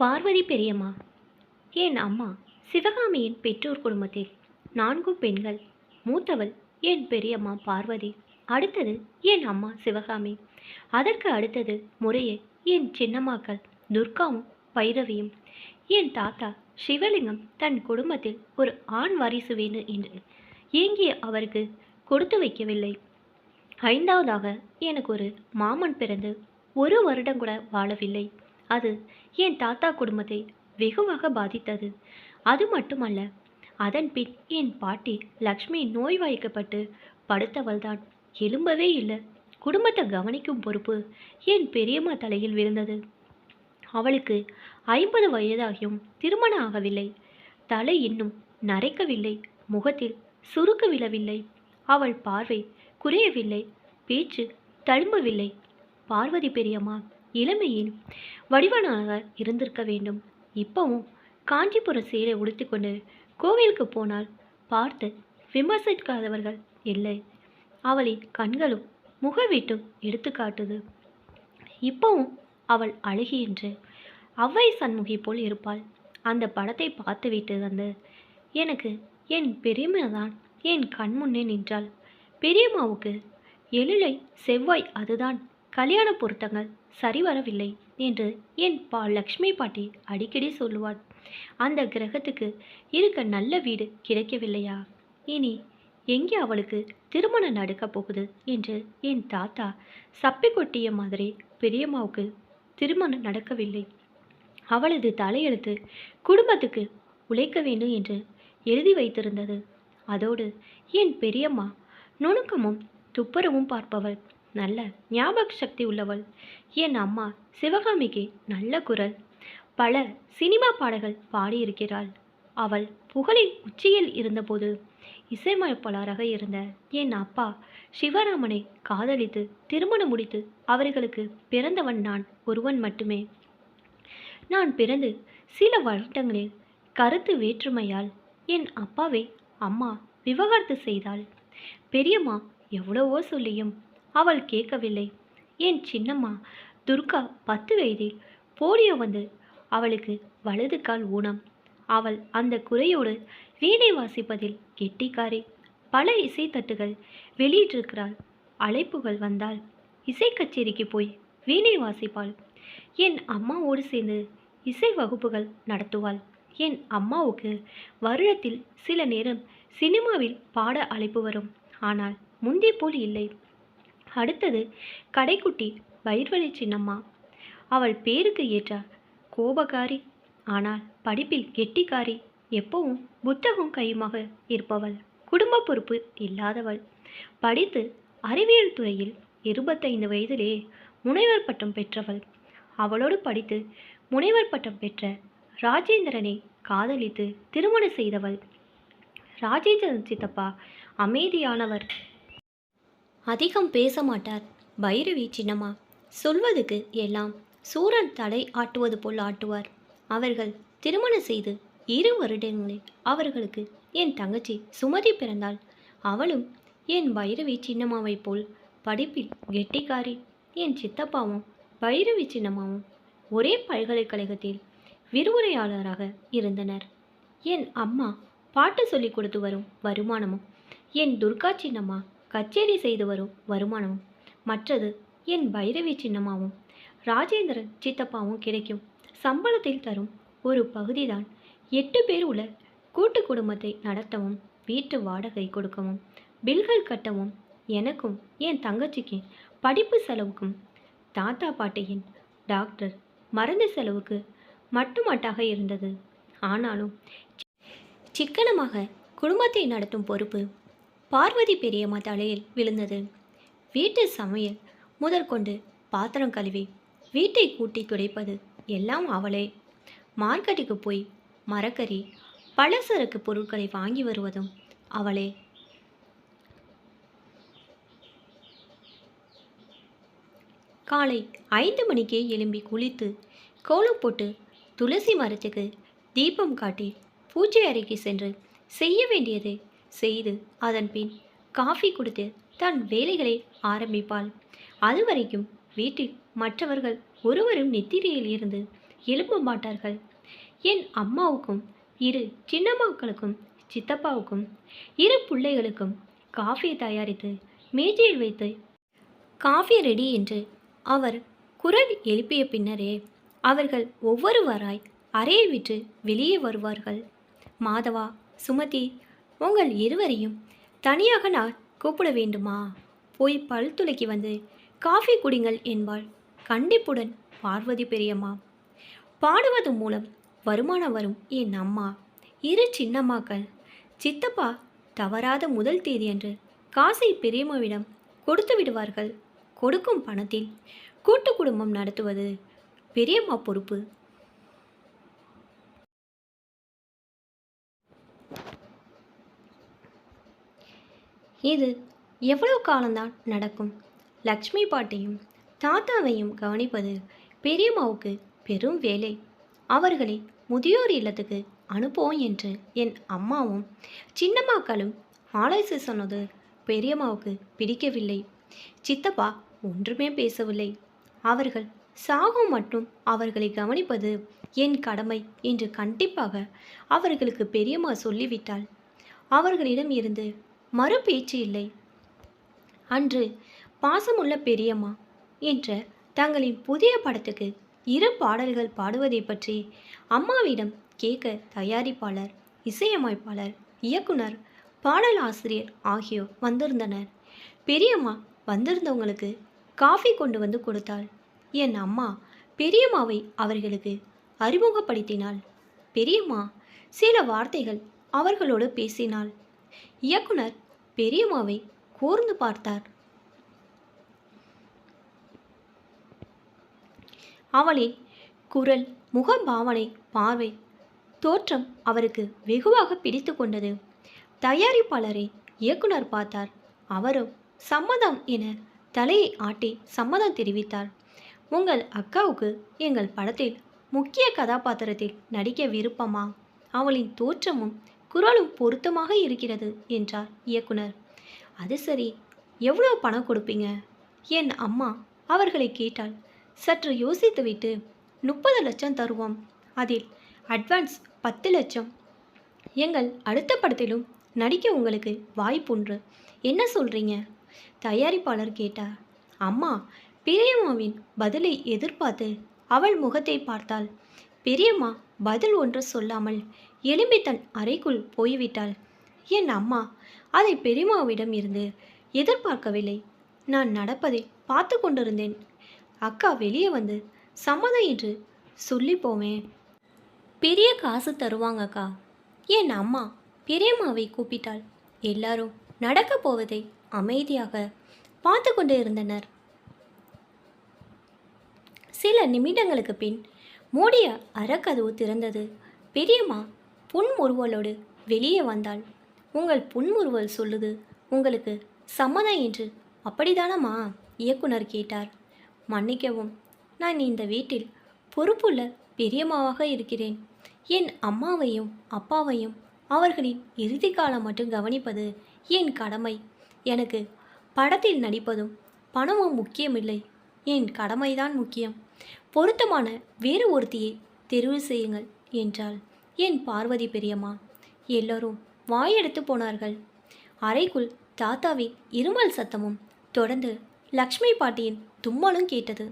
பார்வதி பெரியம்மா. என் அம்மா? சிவகாமியின் பெற்றோர் குடும்பத்தில் நான்கு பெண்கள். மூத்தவள் என் பெரியம்மா பார்வதி. அடுத்தது என் அம்மா சிவகாமி. அதற்கு அடுத்தது முறையே என் சின்னம்மாக்கள் துர்காவும் பைரவியும். என் தாத்தா சிவலிங்கம் தன் குடும்பத்தில் ஒரு ஆண் வாரிசு வேணும் என்று ஏங்கிய அவருக்கு கொடுத்து வைக்கவில்லை. ஐந்தாவதாக எனக்கு ஒரு மாமன் பிறந்து ஒரு வருடம் கூட வாழவில்லை. அது என் தாத்தா குடும்பத்தை வெகுவாக பாதித்தது. அது மட்டுமல்ல அதன் பின் என் பாட்டி லக்ஷ்மி நோய்வாய்க்கப்பட்டு படுத்தவள்தான். எலும்பவே இல்லை. குடும்பத்தை கவனிக்கும் பொறுப்பு என் பெரியம்மா தலையில் விழுந்தது. அவளுக்கு ஐம்பது வயதாகியும் திருமணம் ஆகவில்லை. தலை இன்னும் நரைக்கவில்லை. முகத்தில் சுருக்கு விழவில்லை. அவள் பார்வை குறையவில்லை. பேச்சு தழும்பவில்லை. பார்வதி பெரியம்மா இளமையின் வடிவனாக இருந்திருக்க வேண்டும். இப்பவும் காஞ்சிபுர சேலை உடுத்திக்கொண்டு கோவிலுக்கு போனால் பார்த்து விமர்சிக்காதவர்கள் இல்லை. அவளின் கண்களும் முகவீட்டும் எடுத்துக்காட்டுது இப்பவும் அவள் அழுகின்று அவ்வை சண்முகி போல் இருப்பாள். அந்த படத்தை பார்த்துவிட்டு வந்து எனக்கு என் பெரியம்மா தான் என் கண் முன்னே நின்றாள். பெரியம்மாவுக்கு எழிலை செவ்வாய் அதுதான். கல்யாண பொருத்தங்கள் சரிவரவில்லை என்று என் பா லக்ஷ்மி பாட்டி அடிக்கடி சொல்லுவாள். அந்த கிரகத்துக்கு இருக்க நல்ல வீடு கிடைக்கவில்லையா? இனி எங்கே அவளுக்கு திருமணம் நடக்கப் போகுது என்று என் தாத்தா சப்பி கொட்டிய மாதிரி பெரியம்மாவுக்கு திருமணம் நடக்கவில்லை. அவளது தலையெழுத்து குடும்பத்துக்கு உழைக்க வேண்டும் என்று எழுதி வைத்திருந்தது. அதோடு என் பெரியம்மா நுணுக்கமும் துப்புரவும் பார்ப்பவள். நல்ல ஞாபக சக்தி உள்ளவள். என் அம்மா சிவகாமிக்கு நல்ல குரல். பல சினிமா பாடல்கள் பாடியிருக்கிறாள். அவள் புகழின் உச்சியில் இருந்தபோது இசையமைப்பாளராக இருந்த என் அப்பா சிவராமனை காதலித்து திருமணம் முடித்து அவர்களுக்கு பிறந்தவன் நான் ஒருவன் மட்டுமே. நான் பிறந்து சில வருடங்களில் கருத்து வேற்றுமையால் என் அப்பாவை அம்மா விவகாரத்து செய்தாள். பெரியம்மா எவ்வளவோ சொல்லியும் அவள் கேட்கவில்லை. என் சின்னம்மா? துர்கா பத்து வயதில் போலியோ வந்து அவளுக்கு வலது கால் ஊனம். அவள் அந்த குறையோடு வீணை வாசிப்பதில் கெட்டிக்காரி. பல இசைத்தட்டுகள் வெளியிட்டிருக்கிறாள். அழைப்புகள் வந்தால் இசை கச்சேரிக்கு போய் வீணை வாசிப்பாள். என் அம்மாவோடு சேர்ந்து இசை வகுப்புகள் நடத்துவாள். என் அம்மாவுக்கு வருடத்தில் சில நேரம் சினிமாவில் பாட அழைப்பு வரும். ஆனால் முந்தி போல் இல்லை. அடுத்தது கடைக்குட்டி பைர்வழி சின்னம்மா. அவள் பேருக்கு ஏற்ற கோபக்காரி ஆனால் படிப்பில் கெட்டிக்காரி எப்பவும் புத்தகம் கையுமாக இருப்பவள். குடும்ப பொறுப்பு இல்லாதவள். படித்து அறிவியல் துறையில் இருபத்தைந்து வயதிலே முனைவர் பட்டம் பெற்றவள். அவளோடு படித்து முனைவர் பட்டம் பெற்ற ராஜேந்திரனை காதலித்து திருமணம் செய்தவள். ராஜேந்திரன் சித்தப்பா அமைதியானவர். அதிகம் பேச மாட்டார் பைரவி சின்னம்மா சொல்வதுக்கு எல்லாம் சூரன் தலை ஆட்டுவது போல் ஆட்டுவார். அவர்கள் திருமணம் செய்து இரு வருடங்களில் அவர்களுக்கு என் தங்கச்சி சுமதி பிறந்தாள். அவளும் என் பைரவி சின்னம்மாவைப் போல் படிப்பில் கெட்டிக்காரி என் சித்தப்பாவும் பைரவி சின்னம்மாவும் ஒரே பல்கலைக்கழகத்தில் விரிவுரையாளராக இருந்தனர். என் அம்மா பாட்டு சொல்லிக் கொடுத்து வரும் வருமானமும் என் துர்கா சின்னம்மா கச்சேரி செய்து வரும் வருமானமும் மற்றது என் பைரவி சின்னமாவும் ராஜேந்திரன் சித்தப்பாவும் கிடைக்கும். சம்பளத்தில் தரும் ஒரு பகுதிதான். எட்டு பேர் உள்ள கூட்டு குடும்பத்தை நடத்தவும் வீட்டு வாடகை கொடுக்கவும் பில்கள் கட்டவும் எனக்கும் என் தங்கச்சிக்கு படிப்பு செலவுக்கும் தாத்தா பாட்டியின் டாக்டர் மருந்து செலவுக்கு மட்டுமட்டாக இருந்தது. ஆனாலும் சிக்கனமாக குடும்பத்தை நடத்தும் பொறுப்பு பார்வதி பெரியம்மா தலையில் விழுந்தது. வீட்டு சமையல் முதற்கொண்டு பாத்திரம் கழுவி வீட்டை கூட்டி துடைப்பது எல்லாம் அவளே. மார்க்கெட்டுக்கு போய் மரக்கறி பலசரக்கு பொருட்களை வாங்கி வருவதும் அவளே. காலை ஐந்து மணிக்கே எழும்பி குளித்து கோலம் போட்டு துளசி மரத்துக்கு தீபம் காட்டி பூஜை அறைக்கு சென்று செய்ய வேண்டியதை செய்து அதன்பின் காஃபி கொடுத்து தன் வேலைகளை ஆரம்பிப்பாள். அதுவரைக்கும் வீட்டில் மற்றவர்கள் ஒருவரும் நித்திரையில் இருந்து எழும்ப மாட்டார்கள். என் அம்மாவுக்கும் இரு சின்னம்மாக்களுக்கும் சித்தப்பாவுக்கும் இரு பிள்ளைகளுக்கும் காஃபி தயாரித்து மேஜையில் வைத்து காஃபி ரெடி என்று அவர் குரல் எழுப்பிய பின்னரே அவர்கள் ஒவ்வொருவராய் அறையை விட்டு வெளியே வருவார்கள். மாதவா சுமதி உங்கள் இருவரையும் தனியாக நான் கூப்பிட வேண்டுமா? போய் பல் துளக்கி வந்து காஃபி குடிங்கள் என்பாள். கண்டிப்புடன் பார்வதி பெரியம்மா பாடுவது மூலம் வருமானம் வரும் என் அம்மா. இரு சின்னம்மாக்கள். சித்தப்பா தவறாத முதல் தேதியன்று காசை பெரியம்மாவிடம் கொடுத்து விடுவார்கள். கொடுக்கும் பணத்தில் கூட்டு குடும்பம் நடத்துவது பெரியம்மா பொறுப்பு. இது எவ்வளவு காலம்தான் நடக்கும்? லக்ஷ்மி பாட்டியும் தாத்தாவையும் கவனிப்பது பெரியம்மாவுக்கு பெரும் வேலை. அவர்களை முதியோர் இல்லத்துக்கு அனுப்புவோம் என்று என் அம்மாவும் சின்னம்மாக்களும் ஆலோசி சொன்னது பெரியம்மாவுக்கு பிடிக்கவில்லை. சித்தப்பா ஒன்றுமே பேசவில்லை. அவர்கள் சாகும் மட்டும் அவர்களை கவனிப்பது என் கடமை என்று கண்டிப்பாக அவர்களுக்கு பெரியம்மா சொல்லிவிட்டாள். அவர்களிடம் இருந்து மறு பேச்சு இல்லை. அன்று பாசமுள்ள பெரியம்மா என்ற தங்களின் புதிய படத்துக்கு இரு பாடல்கள் பாடுவதை பற்றி அம்மாவிடம் கேட்க தயாரிப்பாளர் இசையமைப்பாளர் இயக்குனர் பாடல் ஆசிரியர் ஆகியோர் வந்திருந்தனர். பெரியம்மா வந்திருந்தவங்களுக்கு காஃபி கொண்டு வந்து கொடுத்தாள். என் அம்மா பெரியம்மாவை அவர்களுக்கு அறிமுகப்படுத்தினாள். பெரியம்மா சில வார்த்தைகள் அவர்களோடு பேசினாள். இயக்குனர் பெரியம்மாவை கூர்ந்து பார்த்தார். அவளின் குரல் முகபாவனை பார்வை தோற்றம் அவருக்கு வெகுவாக பிடித்து கொண்டது. தயாரிப்பாளரை இயக்குனர் பார்த்தார். அவரும் சம்மதம் என தலையை ஆட்டி சம்மதம் தெரிவித்தார். உங்கள் அக்காவுக்கு எங்கள் படத்தில் முக்கிய கதாபாத்திரத்தில் நடிக்க விருப்பமா? அவளின் தோற்றமும் குரலும் பொருத்தமாக இருக்கிறது என்றார் இயக்குனர். அது சரி எவ்வளோ பணம் கொடுப்பீங்க? என் அம்மா அவர்களை கேட்டாள். சற்று யோசித்துவிட்டு முப்பது லட்சம் தருவோம். அதில் அட்வான்ஸ் பத்து லட்சம். எங்கள் அடுத்த படத்திலும் நடிக்க உங்களுக்கு வாய்ப்புண்டு என்ன சொல்கிறீங்க தயாரிப்பாளர் கேட்டார். அம்மா பெரியம்மாவின் பதிலை எதிர்பார்த்து அவள் முகத்தை பார்த்தாள். பெரியம்மா பதில் ஒன்று சொல்லாமல் எலும்பி தன் அறைக்குள் போய்விட்டாள். என் அம்மா அதை பெரியம்மாவிடம் இருந்து எதிர்பார்க்கவில்லை. நான் நடப்பதை பார்த்து கொண்டிருந்தேன். அக்கா வெளியே வந்து சம்மதம் என்று சொல்லி போவேன் பெரிய காசு தருவாங்கக்கா என் அம்மா பெரியம்மாவை கூப்பிட்டாள். எல்லாரும் நடக்கப் போவதை அமைதியாக பார்த்து கொண்டு இருந்தனர். சில நிமிடங்களுக்கு பின் மூடிய அறக்கதவு திறந்தது. பெரியம்மா புன்முறுவலோடு வெளியே வந்தாள். உங்கள் புன்முறுவல் சொல்லுது. உங்களுக்கு சம்மதம் என்று அப்படிதானம்மா? இயக்குனர் கேட்டார். மன்னிக்கவும் நான் இந்த வீட்டில் பொறுப்புள்ள பெரியம்மாவாக இருக்கிறேன். என் அம்மாவையும் அப்பாவையும் அவர்களின் இறுதி காலம் மட்டும் கவனிப்பது என் கடமை. எனக்கு படத்தில் நடிப்பதும் பணமும் முக்கியமில்லை. என் கடமைதான் முக்கியம். பொருத்தமான வேறு ஒருத்தியை தெரிவு செய்யுங்கள் என்றாள். என் பார்வதி பெரியம்மா. எல்லோரும் வாயெடுத்து போனார்கள். அறைக்குள் தாத்தாவின் இருமல் சத்தமும் தொடர்ந்து லக்ஷ்மி பாட்டியின் தும்மலும் கேட்டது.